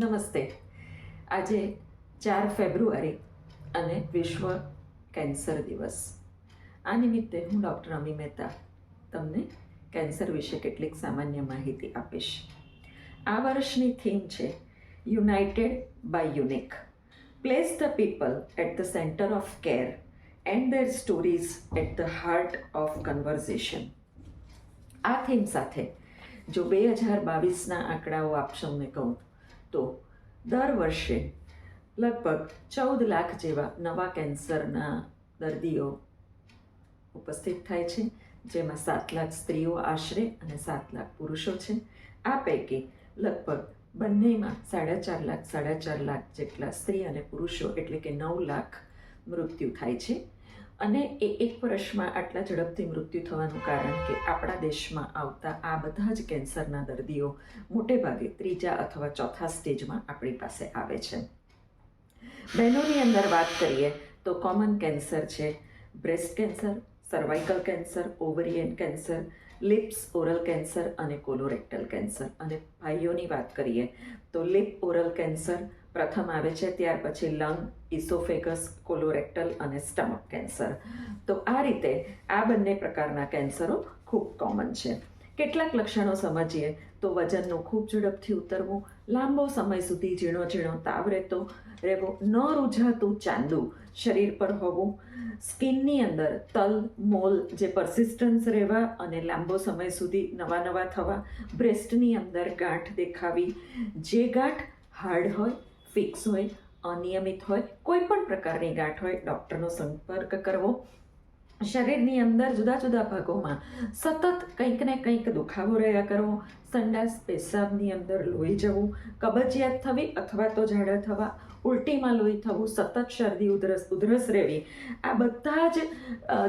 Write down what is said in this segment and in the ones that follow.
નમસ્તે. આજે ચાર ફેબ્રુઆરી અને વિશ્વ કેન્સર દિવસ. આ નિમિત્તે હું ડૉક્ટર અમી મહેતા તમને કેન્સર વિશે કેટલીક સામાન્ય માહિતી આપીશ. આ વર્ષની થીમ છે united by unique. Place the people at the centre of care and their stories at the heart of conversation આ થીમ સાથે જો બે હજાર બાવીસના આંકડાઓ આપ સૌને કહું તો દર વર્ષે લગભગ ચૌદ લાખ જેવા નવા કેન્સરના દર્દીઓ ઉપસ્થિત થાય છે, જેમાં સાત લાખ સ્ત્રીઓ આશરે અને સાત લાખ પુરુષો છે. આ પૈકી લગભગ બંનેમાં સાડા ચાર લાખ સાડા ચાર લાખ જેટલા સ્ત્રી અને પુરુષો, એટલે કે નવ લાખ મૃત્યુ થાય છે. અને એ એક વર્ષમાં આટલા ઝડપથી મૃત્યુ થવાનું કારણ કે આપણા દેશમાં આવતા આ બધા જ કેન્સરના દર્દીઓ મોટે ભાગે ત્રીજા અથવા ચોથા સ્ટેજમાં આપણી પાસે આવે છે. બહેનોની અંદર વાત કરીએ તો કોમન કેન્સર છે breast cancer cervical cancer ovarian cancer lips oral cancer અને કોલોરેક્ટલ કેન્સર અને ભાઈઓની વાત કરીએ તો લિપ ઓરલ કેન્સર પ્રથમ આવે છે, ત્યાર પછી લંગ ઇસોફેગસ કોલોરેક્ટલ અને સ્ટમક કેન્સર તો આ રીતે આ બંને પ્રકારના કેન્સરો ખૂબ કોમન છે. કેટલાક લક્ષણો સમજીએ તો વજનનું ખૂબ ઝડપથી ઉતરવું, લાંબો સમય સુધી ઝીણો ઝીણો તાવ રહેતો, રહેવો, ન રૂઝાતું ચાંદુ શરીર પર હોવું, સ્કિનની અંદર તલ, મોલ જે પરસિસ્ટન્સ રહેવા અને લાંબો સમય સુધી નવા નવા થવા, બ્રેસ્ટની અંદર ગાંઠ દેખાવી, જે ગાંઠ હાર્ડ હોય ફિક્સ હોય અનિયમિત હોય કોઈ પણ પ્રકારની ગાંઠ હોય ડૉક્ટરનો સંપર્ક કરવો શરીરની અંદર જુદા જુદા ભાગોમાં સતત કંઈક ને કંઈક દુખાવો રહ્યા કરવો સંડાસ, પેશાબની અંદર લોહી જવું, કબજિયાત થવી અથવા તો ઝાડા થવા, ઉલટીમાં લોહી થવું, સતત શરદી, ઉધરસ ઉધરસ રહેવી, આ બધા જ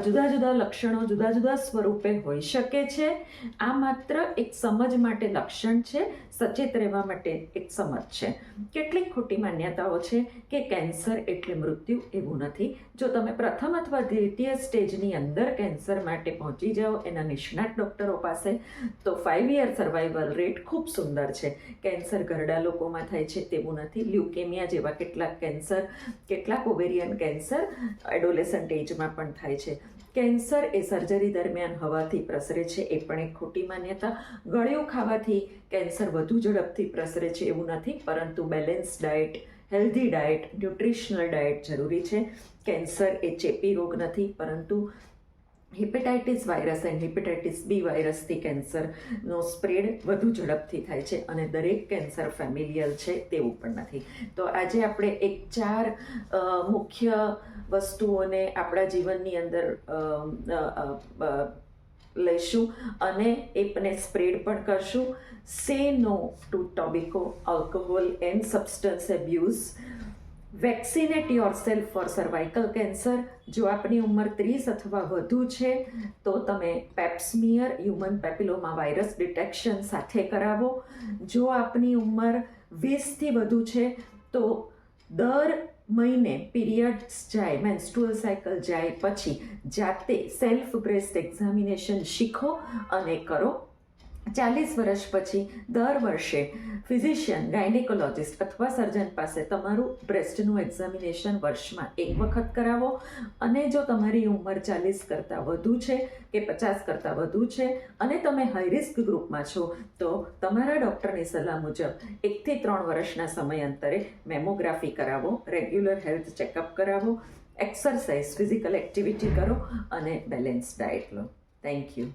જુદા જુદા લક્ષણો જુદા જુદા સ્વરૂપે હોઈ શકે છે. આ માત્ર એક સમજ માટે લક્ષણ છે, સચેત રહેવા માટે એક સમજ છે. કેટલીક ખોટી માન્યતાઓ છે કે કેન્સર એટલે મૃત્યુ એવું નથી. જો તમે પ્રથમ અથવા દ્વિતીય સ્ટેજની અંદર કેન્સર માટે પહોંચી જાઓ એના નિષ્ણાત ડૉક્ટરો પાસે. તો ફાઇવ યર સર્વાઈવલ રેટ ખૂબ સુંદર છે. કેન્સર ઘરડા લોકોમાં થાય છે તેવું નથી. લ્યુકેમિયા જેવા કેટલાક કેન્સર કેટલાક ઓવેરિયન કેન્સર એડોલેસન્ટ એજમાં પણ થાય છે. કેન્સર એ સર્જરી દરમિયાન હવાથી પ્રસરે છે. એ પણ એક ખોટી માન્યતા. ગળ્યું ખાવાથી કેન્સર વધુ ઝડપથી પ્રસરે છે એવું નથી, પરંતુ balance diet, healthy diet, nutritional diet જરૂરી છે. કેન્સર એ ચેપી રોગ નથી, પરંતુ hepatitis virus and hepatitis B વાયરસથી કેન્સરનો સ્પ્રેડ વધુ ઝડપથી થાય છે અને દરેક કેન્સર ફેમિલિયલ છે તેવું પણ નથી. તો આજે આપણે એક ચાર મુખ્ય વસ્તુઓને આપણા જીવનની અંદર લઈશું અને એપને સ્પ્રેડ પણ કરશું. Say no to tobacco, alcohol and substance abuse vaccinate yourself for cervical cancer જો આપની ઉંમર ત્રીસ અથવા વધુ છે, તો તમે pap smear human papilloma virus detection સાથે કરાવો. જો આપની ઉંમર વીસથી વધુ છે, તો દર મહિને પીરિયડ્સ જાય મેન્સ્ટ્રુઅલ સાયકલ જાય પછી જાતે સેલ્ફ બ્રેસ્ટ એક્ઝામિનેશન શીખો અને કરો. ચાલીસ વર્ષ પછી દર વર્ષે ફિઝિશિયન ગાયનેકોલોજિસ્ટ અથવા સર્જન પાસે તમારું બ્રેસ્ટનું એક્ઝામિનેશન વર્ષમાં એક વખત કરાવો. અને જો તમારી ઉંમર ચાલીસ કરતાં વધુ છે કે પચાસ કરતાં વધુ છે અને તમે હાઈ રિસ્ક ગ્રુપમાં છો, તો તમારા ડૉક્ટરની સલાહ મુજબ એકથી ત્રણ વર્ષના સમયાંતરે મેમોગ્રાફી કરાવો રેગ્યુલર હેલ્થ ચેકઅપ કરાવો એક્સરસાઇઝ ફિઝિકલ એક્ટિવિટી કરો અને balance diet law. Thank you